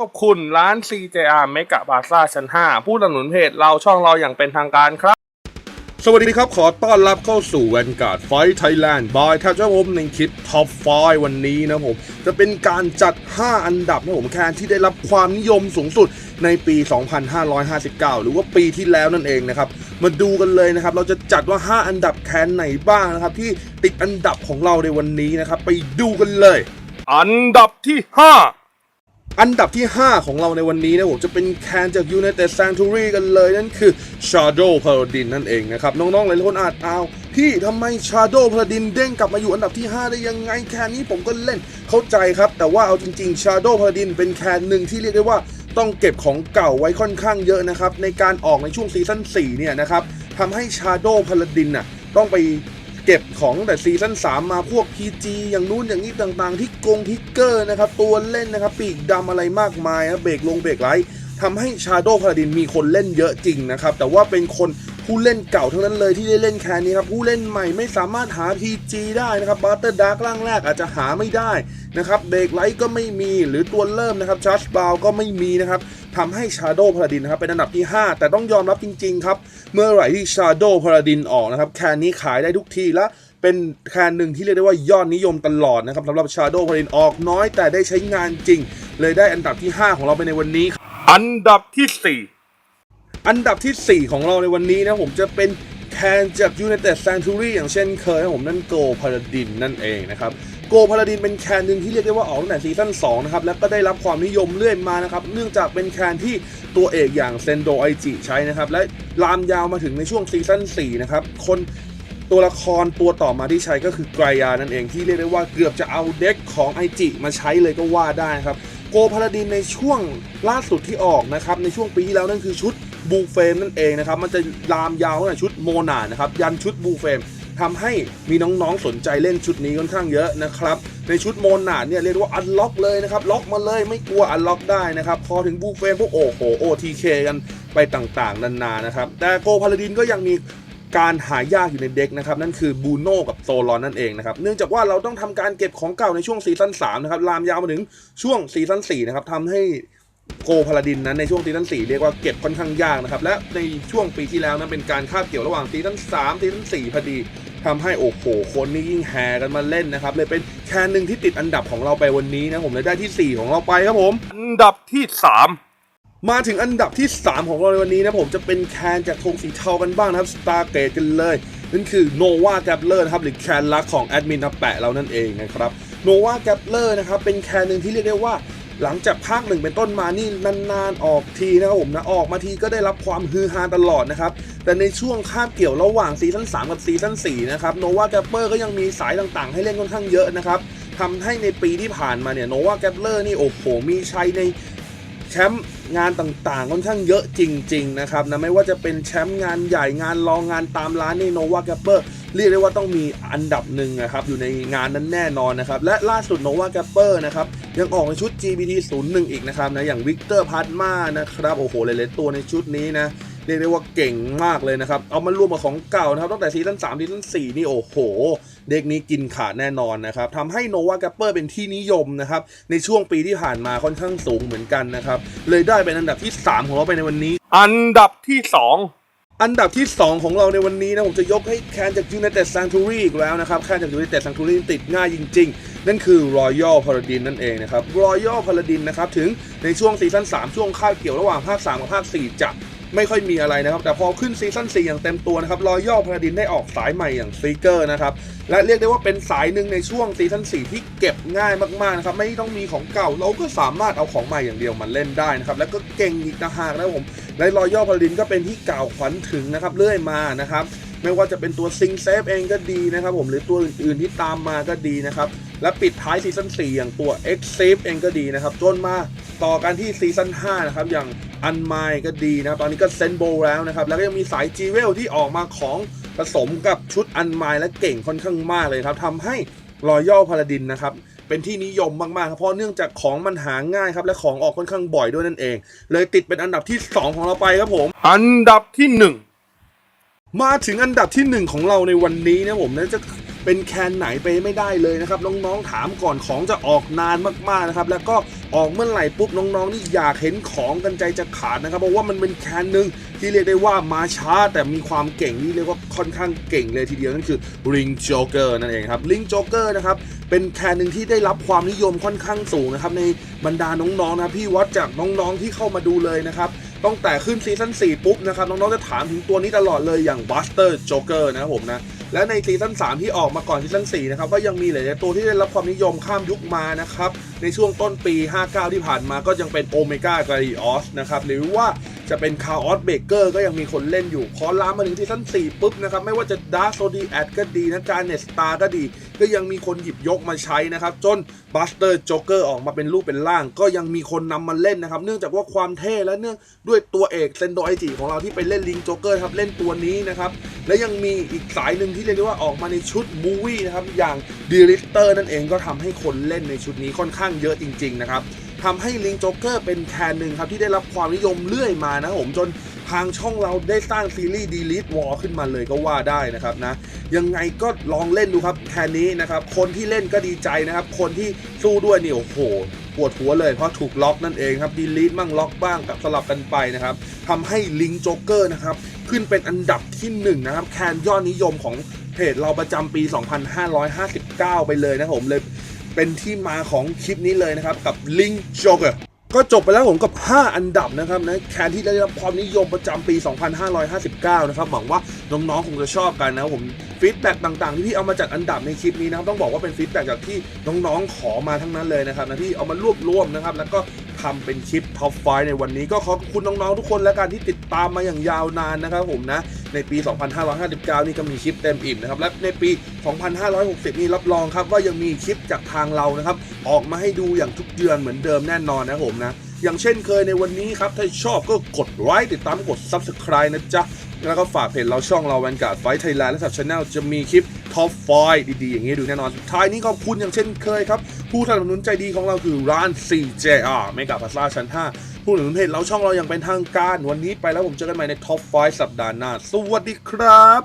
ขอบคุณร้าน CJR เมกะบาซ่าชั้น 5 ผู้สนับสนุนเพจเราช่องเราอย่างเป็นทางการครับ สวัสดีครับขอต้อนรับเข้าสู่ Vanguard Fight Thailand by แทบจะผมในคลิป Top 5 วันนี้นะผม จะเป็นการจัด 5 อันดับนะผมแคนที่ได้รับความนิยมสูงสุดในปี 2559 หรือว่าปีที่แล้วนั่นเองนะครับ มาดูกันเลยนะครับ เราจะจัดว่า 5 อันดับแคนไหนบ้างนะครับ ที่ติดอันดับของเราในวันนี้นะครับ ไปดูกันเลย อันดับที่ 5 อันดับที่ 5 ของเราในวันนี้นะผมจะเป็นแคนจาก United Sanctuary กันเลย นั่นคือ Shadow Paladin นั่นเองนะครับ น้องๆ หลายคนอาจเอาที่ทำไม Shadow Paladin เด้งกลับมาอยู่อันดับที่ 5 ได้ยังไงแคนนี้ผมก็เล่นเข้าใจครับ แต่ว่าเอาจริง ๆ Shadow Paladin เป็นแคนหนึ่งที่เรียกได้ว่าต้องเก็บของเก่าไว้ค่อนข้างเยอะนะครับ ในการออกในช่วงซีซั่น4เนี่ยนะครับทำให้ Shadow Paladin น่ะต้องไป เก็บของแต่ซีซั่น3 มาพวก PG อย่างนู้นอย่างนี้ต่างๆ ที่กงทิกเกอร์นะครับ ตัวเล่นนะครับ ปีกดำอะไรมากมายนะเบรกลงเบรกไลท์ทำให้ชาโดว์พาดินมีคนเล่นเยอะจริงนะครับ แต่ว่าเป็นคน ผู้เล่นเก่าทั้งนั้นเลยที่ได้เล่นแคนนี้ครับผู้เล่นใหม่ไม่สามารถหา PG ได้นะครับบัตเตอร์ดาร์กร่างแรกอาจจะหาไม่ได้นะครับเบรกไลท์ก็ไม่มีหรือตัวเริ่มนะครับชัชบาวก็ไม่มีนะครับทำให้ Shadow Paladin นะครับเป็นอันดับที่ 5 แต่ต้องยอมรับจริงๆครับเมื่อไหร่ที่ Shadow Paladin ออกนะครับแคนนี้ขายได้ทุกทีและเป็นแคนหนึ่งที่เรียกได้ว่ายอดนิยมตลอดนะครับสำหรับ Shadow Paladin ออกน้อยแต่ได้ใช้งานจริง เลยได้อันดับที่ 5 ของเราไปในวันนี้ อันดับที่ 4 อันดับทีสี่ 4 ของเราในวันนี้นะผมจะเป็นแคนจาก United Sanctuary อย่างเช่นเคยนะผมนั่นโกพาราดินนั่นเองนะครับโกพาราดินเป็นแคนหนึ่งที่เรียกได้ว่าออกตั้งแต่ซีซั่น2นะครับแล้วก็ได้รับความนิยมเรื่อยมานะครับเนื่องจากเป็นแคนที่ตัวเอกอย่างเซนโดไอจิใช้นะครับและลามยาวมาถึงในช่วงซีซั่น4นะครับคนตัวละครตัวต่อมาที่ใช้ก็คือไกรยานั่นเองที่เรียกได้ว่าเกือบจะเอาเด็กของไอจิมาใช้เลยก็ว่าได้ครับโกพาราดินในช่วงล่าสุดที่ออกนะครับในช่วงปีที่แล้วนั่นคือชุด บูเฟมนั่นเองนะครับ มันจะลามยาวตั้งแต่ชุดโมนานะครับ ยันชุดบูเฟมทำให้มีน้องๆสนใจเล่นชุดนี้ค่อนข้างเยอะนะครับ ในชุดโมนาเนี่ยเรียกว่าอันล็อกเลยนะครับ ล็อกมาเลยไม่กลัวอันล็อกได้นะครับ พอถึงบูเฟมพวกโอ้โหโอทีเคกันไปต่างๆ นานานะครับ แต่โกพาราดินก็ยังมีการหายากอยู่ในเด็กนะครับ นั่นคือบูโน่กับโซลอนนั่นเองนะครับ เนื่องจากว่าเราต้องทำการเก็บของเก่าในช่วงซีซั่น3นะครับ ลามยาวมาถึงช่วงซีซั่น4นะครับทำให้ โกพาลาดินนั้นในช่วงซีซั่น4เรียกว่าเก็บค่อนข้างยากนะครับ และในช่วงปีที่แล้วนั้นเป็นการคาบเกี่ยวระหว่างซีซั่น3ซีซั่น4พอดีทำให้โอ้โหคนนี่ยิ่งแห่กันมาเล่นนะครับ เลยเป็นแคนหนึ่งที่ติดอันดับของเราไปวันนี้นะผมเลยได้ที่ 4 ของเราไปครับผม อันดับที่ 3มาถึงอันดับที่ 3 ของเราในวันนี้นะผมจะเป็นแคนจากธงสีเทากันบ้างนะครับสตาร์เกตกันเลยนั่นคือโนวาแกปเลอร์นะครับหรือแคนลักของแอดมินนับแปะเรานั่นเองนะครับโนวาแกปเลอร์นะครับเป็นแคนหนึ่งที่เรียกได้ว่า หลังจากภาคหนึ่งเป็นต้นมานี่นานๆออกทีนะครับผมนะออกมาทีก็ได้รับความฮือฮาตลอดนะครับแต่ในช่วงคาบเกี่ยวระหว่างซีซั่น3กับซีซั่น4นะครับโนวาแกปเปอร์ก็ยังมีสายต่างๆ ให้เล่นค่อนข้างเยอะนะครับทำให้ในปีที่ผ่านมาเนี่ยโนวาแกปเลอร์นี่โอ้โหมีชัยในแชมป์งานต่างๆค่อนข้างเยอะจริง ๆ นะครับนะไม่ว่าจะเป็นแชมป์งานใหญ่งานรองงานตามร้านนี่โนวาแกปเปอร์ เรียกได้ว่าต้องมีอันดับหนึ่งนะครับอยู่ในงานนั้นแน่นอนนะครับและล่าสุดโนวาแกปเปอร์นะครับยังออกในชุด GBT 01อีกนะครับนะอย่างวิกเตอร์พาร์มานะครับโอ้โหหลายๆตัวในชุดนี้นะเรียกได้ว่าเก่งมากเลยนะครับ เอามารวมกับของเก่านะครับตั้งแต่ซีซั่น3ซีซั่น4นี่โอ้โห เด็กนี้กินขาดแน่นอนนะครับทำให้โนวาแกปเปอร์เป็นที่นิยมนะครับในช่วงปีที่ผ่านมาค่อนข้างสูงเหมือนกันนะครับเลยได้เป็นอันดับที่ 3 ของเราไปในวันนี้ อันดับที่ 2 อันดับที่ 2 ของเราในวันนี้นะ ผมจะยกให้แคนจาก United Sanctuary อีกแล้วนะครับแคนจาก United Sanctuary ติดง่ายจริง ๆ นั่นคือ Royal Paladin นั่นเองนะครับ Royal Paladin นะครับ ถึงในช่วงซีซั่น3 ช่วงคาบเกี่ยวระหว่างภาค 3 กับภาค 4 จะไม่ค่อยมีอะไรนะครับ แต่พอขึ้นซีซั่น4อย่างเต็มตัวนะครับ Royal Paladin ได้ออกสายใหม่อย่าง s ีเกอร์นะครับ และเรียกได้ว่าเป็นสายหนึ่งในช่วงซีซั่น4ที่เก็บง่ายมากๆนะครับ ไม่ต้องมีของเก่าเราก็สามารถเอาของใหม่อย่างเดียวมาเล่นได้นะครับ แล้วก็เก่งอีกต่างหากนะ ครับผมและ Royal Paladin ก็เป็นที่กล่าวขวัญถึงนะครับเรื่อยมานะครับ ไม่ว่าจะเป็นตัวซิงเซฟเองก็ดีนะครับผมหรือตัวอื่นๆที่ตามมาก็ดีนะครับ และปิดท้ายซีซั่น4อย่างตัว X Save เองก็ดีนะครับ จนมาต่อกันที่ซีซั่น5นะครับอย่างอันไมก็ดีนะตอนนี้ก็เซนโบแล้วนะครับ แล้วก็ยังมีสายจีเวลที่ออกมาของผสมกับชุดอันไมและเก่งค่อนข้างมากเลยครับทำให้รอยัลพาลาดินนะครับ เป็นที่นิยมมากๆครับเพราะเนื่องจากของมันหาง่ายครับ และของออกค่อนข้างบ่อยด้วยนั่นเอง เลยติดเป็นอันดับที่ 2 ของเราไปครับผม อันดับที่ 1 มาถึงอันดับที่ 1 ของเราในวันนี้นะผมนะจะ เป็นแคนไหนไปไม่ได้เลยนะครับน้องๆถามก่อนของจะออกนานมากๆนะครับแล้วก็ออกเมื่อไหร่ปุ๊บน้องๆนี่อยากเห็นของกันใจจะขาดนะครับเพราะว่ามันเป็นแคนหนึ่งที่เรียกได้ว่ามาช้าแต่มีความเก่งที่เรียกว่าค่อนข้างเก่งเลยทีเดียวนั่นคือ Ring Joker นั่นเองครับ Ring Joker นะครับเป็นแคนหนึ่งที่ได้รับความนิยมค่อนข้างสูงนะครับในบรรดาน้องๆนะพี่วัดจากน้องๆที่เข้ามาดูเลยนะครับตั้งแต่ขึ้นซีซั่น4ปุ๊บนะครับน้องๆจะถามถึงตัวนี้ตลอดเลยอย่าง Buster Joker นะครับผมนะ และในซีซั่น3ที่ออกมาก่อนซีซั่น4นะครับก็ยังมีหลายๆตัวที่ได้รับความนิยมข้ามยุคมานะครับในช่วงต้นปี 59 ที่ผ่านมาก็ยังเป็นโอเมก้ากรีออสนะครับหรือว่า จะเป็น c a o s Baker ก็ยังมีคนเล่นอยู่ พอลามมาถึงซีซั่น4ปุ๊บนะครับ ไม่ว่าจะ Dark Zodiac ก็ดีนะการ Net Star ก็ดี ก็ยังมีคนหยิบยกมาใช้นะครับ จน Buster Joker อร์ออกมาเป็นรูปเป็นร่าง ก็ยังมีคนนำมาเล่นนะครับ เนื่องจากว่าความเท่และเนื่องด้วยตัวเอกเซนโดไอจิของเราที่ไปเล่นลิงโจ๊กเกอร์ครับเล่นตัวนี้นะครับและยังมีอีกสายหนึ่งที่เรียกได้ว่าออกมาในชุดมูวี่นะครับอย่างดีริสเตอร์นั่นเองก็ทำให้คนเล่นในชุดนี้ค่อนข้างเยอะจริงๆนะครับ ทำให้ลิงโจ๊กเกอร์เป็นแคนหนึ่งครับ ที่ได้รับความนิยมเรื่อยมานะผมจนทางช่องเราได้สร้างซีรีส์ Delete War ขึ้นมาเลยก็ว่าได้นะครับนะ ยังไงก็ลองเล่นดูครับแคนนี้นะครับ คนที่เล่นก็ดีใจนะครับ คนที่สู้ด้วยนี่โอ้โหปวดหัวเลยเพราะถูกล็อกนั่นเองครับ Delete บ้างล็อกบ้างกับสลับกันไปนะครับทำให้ลิงโจ๊กเกอร์นะครับ ขึ้นเป็นอันดับที่1นนะครับแคนยอดนิยมของเพจเราประจำปี 2559 ไปเลยนะผมเลย เป็นที่มาของคลิปนี้เลยนะครับ กับ Link Joker ก็จบไปแล้วผมกับ 5 อันดับนะครับนะแคนที่ได้รับความนิยมประจำปี 2559 นะครับหวังว่าน้องๆคงจะชอบกันนะผมฟีดแบ็กต่างๆ ที่พี่เอามาจัดอันดับในคลิปนี้นะครับต้องบอกว่าเป็นฟีดแบ็กจากที่น้องๆขอมาทั้งนั้นเลยนะครับนะที่เอามารวบรวมนะครับแล้วก็ทำเป็นคลิปท็อปไฟในวันนี้ก็ขอบคุณน้องๆทุกคนและการที่ติดตามมาอย่างยาวนานนะครับผมนะ ในปี 2559 นี่ก็มีคลิปเต็มอิ่มนะครับ และในปี 2560 นี่รับรองครับว่ายังมีคลิปจากทางเรานะครับ ออกมาให้ดูอย่างทุกเดือนเหมือนเดิมแน่นอนนะผมนะ อย่างเช่นเคยในวันนี้ครับ ถ้าชอบก็กดไลค์ติดตามกด Subscribe นะจ๊ะ แล้วก็ฝากเพจเราช่องเราแวนการ์ดไฟไทยแลนด์และสับช anel จะมีคลิปท็อปไฟดีๆ อย่างนี้ดูแน่นอนสุดท้ายนี้ขอบคุณอย่างเช่นเคยครับ ผู้สนับสนุนใจดีของเราคือร้าน CJR เมกาพาซาชั้น 5 ผู้สนับสนุนเพจเราช่องเราอย่างเป็นทางการ วันนี้ไปแล้วผมเจอกันใหม่ในท็อปไฟสัปดาห์หน้า สวัสดีครับ